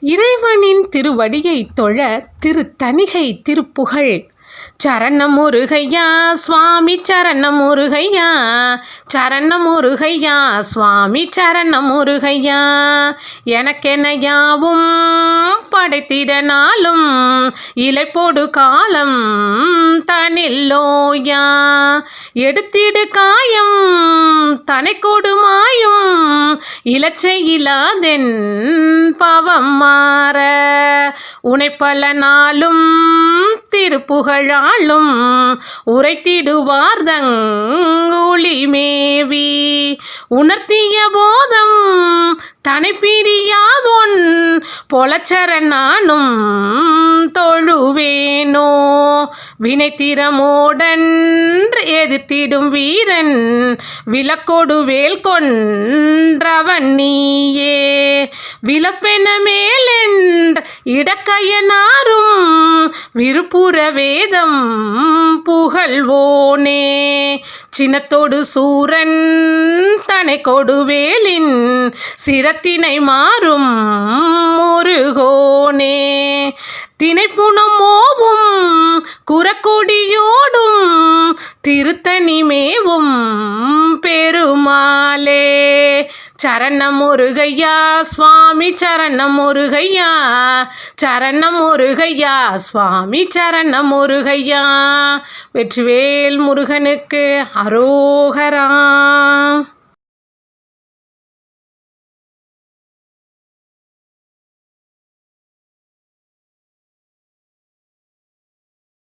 இறைவனின் திருவடியை தொழ திருத்தணிகை திருப்புகழ். சரணம் முருகையா சுவாமி சரணம் முருகையா சரணம் முருகையா சுவாமி சரணம் முருகையா எனக்கென யாவும் படைத்திடனாலும் இலைப்போடு காலம் தனில்லோயா. எடுத்திடு காயம் தனை கொடுமாயும் இலச்சையிலாதென் பாவம் மாற. உனைப்பல நாளும் திருப்புகழாளும் உரைத்திடுவார்தங் ஒளிமேவி. உணர்த்திய போதம் தனை பிரியாதொன் பொலச்சர நானும் தொழுவேனோ. வினைத்திறமோடன்று எதிர்த்திடும் வீரன் விளக்கோடு வேல் கொன்றவன் நீயே. விளப்பென மேலென்ற இடக்கையனாரும் விருப்புற வேதம் புகழ்வோனே. சினத்தோடு சூரன் தனை கொடுவேலின் சிரத்தினை மாறும் முருகோனே. தினைப்புணமோவும் குரக்கொடியோடும் திருத்தணி மேவும் பெருமாளே. சரணம் முருகையா சுவாமி சரணம் முருகையா சரணம் முருகையா சுவாமி சரணம் முருகையா வெற்றிவேல் முருகனுக்கு அரோகரா.